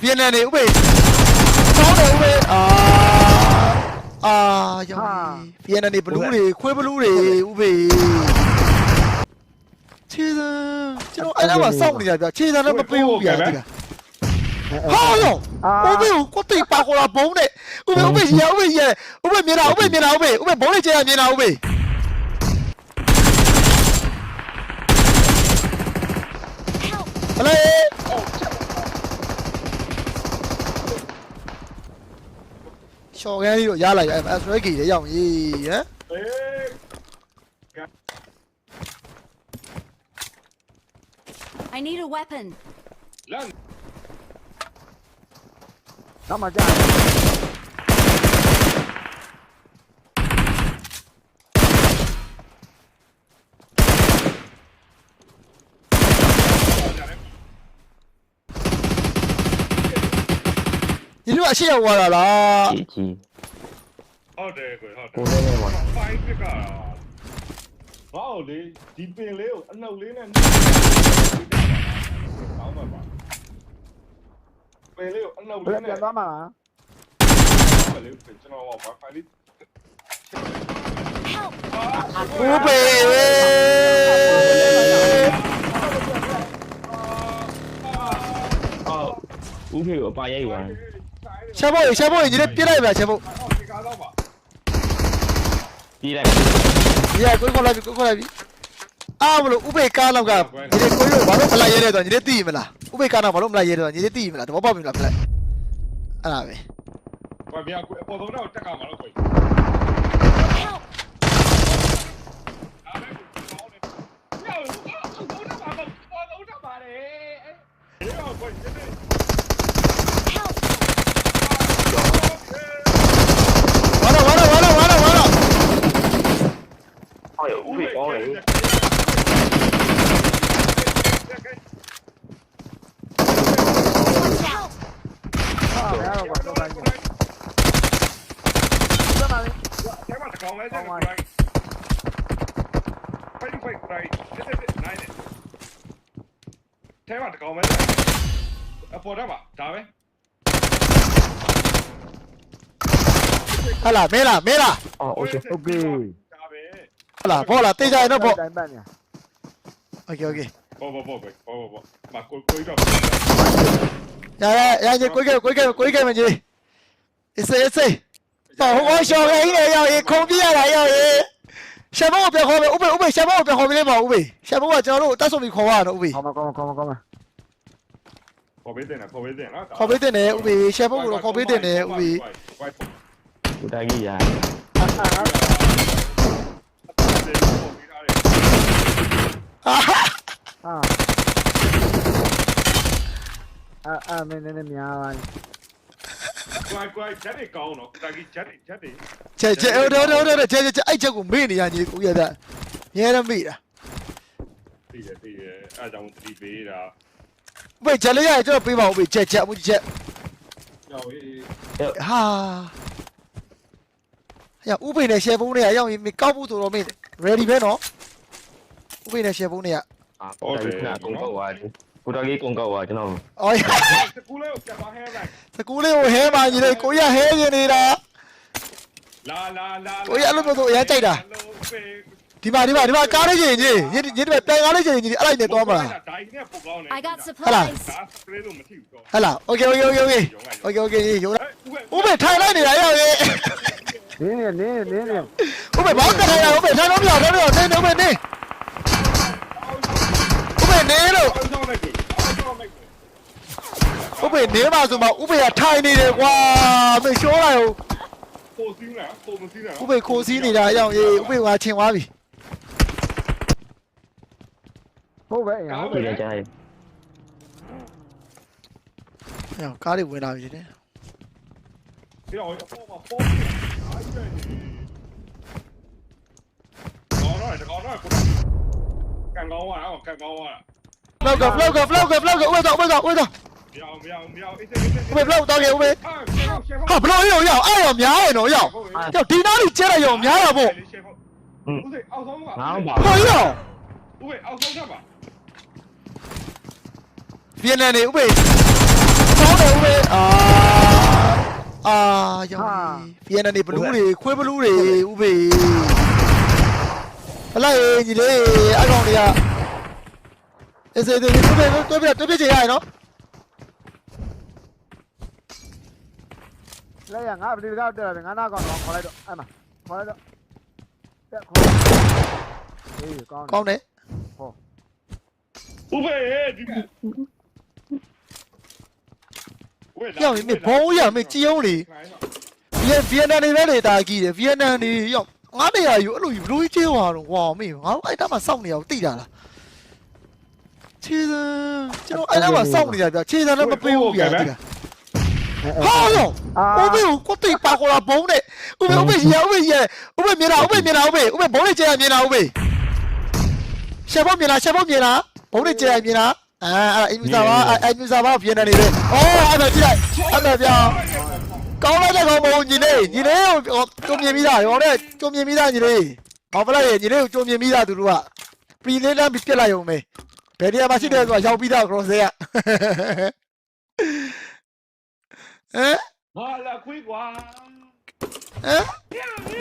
ဗီယက်နမ်နေဥပေကောင်းတယ်ဥပေအာအာရောင်ဗီယက်နမ်နေဘလူးတွေခွေးဘလူးတွေဥပေခြေစံကျွန်တော်အဲ့ဒါမှစောင့်နေရပြခြေစံလည်းမပေးဘူးဗျာဒီကဟာရောဥပေကိုကိုတိပါကောလာဘုံနဲ့ဥပေဥပေရဥပေရဥပေမြင်တာဥပေမြင်တာဥပေဥပေဘုံနဲ့ကျရမြင်တာဥပေဟလေ ရှော်ကန်းကြီးတော့ရလိုက်အဲ့အစရဲကြီးရရောက်ရေးဟမ်အေး I need a weapon. လမ်းတော့မှကြာ ညီတို့အရှိရောက်သွားတာလားကြီးကြီးဟုတ်တယ်ကွဟုတ်တယ်ကိုလေးလေးပါဖိုင်ပြကဘာလို့လေဒီပင်လေးကိုအနှုတ်လေးနဲ့နှုတ်ကောင်းပါပါပင်လေးကိုအနှုတ်လေးနဲ့ပြန်သွားမှာလားပင်လေးကိုကျွန်တော်ကဘာဖိုင်လေးဦးပေဝေးဦးဖေကိုအပါရိုက်သွားတယ် ရှာဖို့ရှာဖို့ညီလေးပြစ်လိုက်ပါရှာဖို့ပြေးလိုက်ညီလေးကိုကိုလိုက်ပြီကိုကိုလိုက်ပြီအာမလို့ဥပေကားလောက်ကညီလေးကိုရဘာလို့ဖလိုက်ရဲတယ်ဆိုညီလေးသိမလားဥပေကားနောက်ဘာလို့မလိုက်ရဲတယ်ဆိုညီလေးသိမလားသဘောပေါက်ပြီလားဖလိုက်အဲ့ဒါပဲဘာပြအပေါ်ပေါ်တော့တက်ကာမလို့ကို con này uống thì con này Fighting fight right. This is it. Nine it. Tear out the comment. Up or down, Tommy. Hala, mela, mela. Oh, okay. Okay. Pola, pola, te dai, no pola. Ok, ok. Bo, bo, bo, bo, bo, bo. Ma col coi già. Dạ, dạ, dạ, dạ, cuối game, cuối game, cuối game là gì? It's it, it's it. Bảo không có show cái này rồi, không biết là rồi. Xem bóng bên hòm, úp úp xem bóng bên hòm lên bảo úp. Xem bóng cho nó, tao xong bị khóa nó úp. Không không không không. Khó biết tên à, khó biết tên đó. Khó biết tên này úp, xem bóng nó khó biết tên này úp. Của ta ghi à. တယ်ပို့ပေးထားတယ်အာအာအာအာမင်းနည်းနည်းများပါကွာကွာချက်တွေကောင်းတော့တာကြီးချက်တွေချက်တွေချက်ချက်ဟိုတော့တော့တော့ချက်ချက်အဲ့ချက်ကိုမေ့နေရညီကိုရတာငဲရမေ့တာသိတယ်သိတယ်အဲ့ကြောင့်တတိပေးတာဘယ်ချက်လေးရကျွန်တော်ပေးပါဦးဘယ်ချက်ချက်အမှုချက်ကြောက်ရေးဟာရဥပိန်နဲ့ရှယ်ဖုန်းတွေကရောက်ရင်ကောက်ဖို့ဆိုတော့မေ့တယ် ready ပဲနော်ဥပိနဲ့ share ပုံးနေရဟုတ်တယ်ကုန်းကောက်သွားတယ်ကိုတော်ကြီးကုန်းကောက်သွားကျွန်တော်အော်စကူလေးကိုပြန်ပါဟဲလိုက်စကူလေးကိုဟဲပါညီလေးကိုရဟဲရင်နေတာလာလာလာကိုရအဲ့လိုမျိုးဆိုအရင်ကြိုက်တာဒီမှာဒီမှာဒီမှာကားလေးရှင်ကြီးရင်းရင်းတွေပြန်ကားလေးရှင်ကြီးအဲ့လိုက်နဲ့တော့မလား I got supplies ဟလာ okay okay okay okay okay okay ရုံးလာဥပိထိုင်လိုက်နေတာရောက်ရေနင်းနေနင်းနေနင်းနေ နေဥပေနေဥပေနေလို့အောင်းဆောင်လိုက်ပြီအောင်းဆောင်လိုက်ပြီဥပေနေမှာဆိုမှဥပေကထိုင်နေတယ်ကွာမေရှိုးလိုက်ပိုစင်းလားပိုမစင်းလားဥပေခိုးစည်းနေတာရောက်ရင်ဥပေကချင်သွားပြီဟုတ်ပဲ အောင်တော့ကိုကန်ကောင်းသွားတာအောင်ကန်ကောင်းသွားတာ Flow go, flow go, flow go, flow go. Ui rồi, ui rồi, ui rồi. မရအောင်မရအောင်မရအောင်အေးစေးအေးစေး Ui flow tao kìa, ui. အာရှေ့ဟောက်ရှေ့ဟောက် Ha, flow yêu yêu, ai yêu nhá ai nó yêu. ဟုတ် Yêu tí nó đi chết rồi, yêu nhá rồi bộ. ရှေ့ဟောက်ဦးစေးအောက်ဆုံးကငါမပါ Flow yêu. ဦးစေးအောက်ဆုံးထပ်ပါ Viên này này, ui. Sáu này ui. À. À, yêu. Viên này này blue đi, khuê blue đi, ui. ဘလူးတွေဥပေဘလိုက်ညီလေးအကောင်တွေကအေးစေးစေးတူပဲတူပဲတူပဲကြရရနော်လဲရငါပတိကောက်တက်တယ်ငါနာကောင်တော့ခေါ်လိုက်တော့အဲ့မှာခေါ်လိုက်တော့တက်ခေါ်အေးကောင်းကောင်းတယ်ဦးဖေးဒီရောက်ရင်ဘုံရမေကြည်အောင်လေဗီယက်ဗီယက်နမ်နေပဲလေတာကြီးတယ်ဗီယက်နမ်နေရောက် ငါနေရယူအဲ့လိုယူဘလူးကြီးသွားတော့ဝါမေငါအဲ့တာမှစောင့်နေရအောင်တိတာလားခြေစံကျွန်တော်အဲ့ဒါမှစောင့်နေရပြခြေစံလည်းမပေးဘူးဗျာတိတာဟာရောအာဥပေကိုတိပါကောလာဘုံနဲ့ဥပေဥပေရဥပေရဥပေမြင်လားဥပေမြင်လားဥပေဥပေဘုံနဲ့ကျဲမြင်လားဥပေရှက်ဖို့မြင်လားရှက်ဖို့မြင်လားဘုံနဲ့ကျဲမြင်လားအာအဲ့အင်မူစာပါအင်မူစာပါဗီယက်နမ်နေပဲအော်အဲ့ဒါကြည့်လိုက်အဲ့ဒါပြောင်း ကောင်းလိုက်တဲ့ကောင်မဟုတ်ညီလေးညီလေးကိုကြုံမြင်ပြီးသားရောတဲ့ကြုံမြင်ပြီးသားညီလေးဟောပလိုက်ရဲ့ညီလေးကိုကြုံမြင်ပြီးသားသူတို့ကပရီလေးလမ်းပြီးပြက်လိုက်ရုံပဲဘယ်နေရာမှာရှိတယ်ဆိုတာရောက်ပြီးသား cross ရဲ့ဟမ်ဟာလာခွေးကွာဟမ်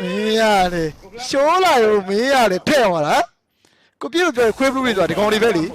မင်းရတယ်ရှိုးလာရုံမင်းရတယ်ဖဲ့သွားလားကိုပြည့်လို့ပြောခွေးဘလူးတွေဆိုတာဒီကောင်တွေပဲလေ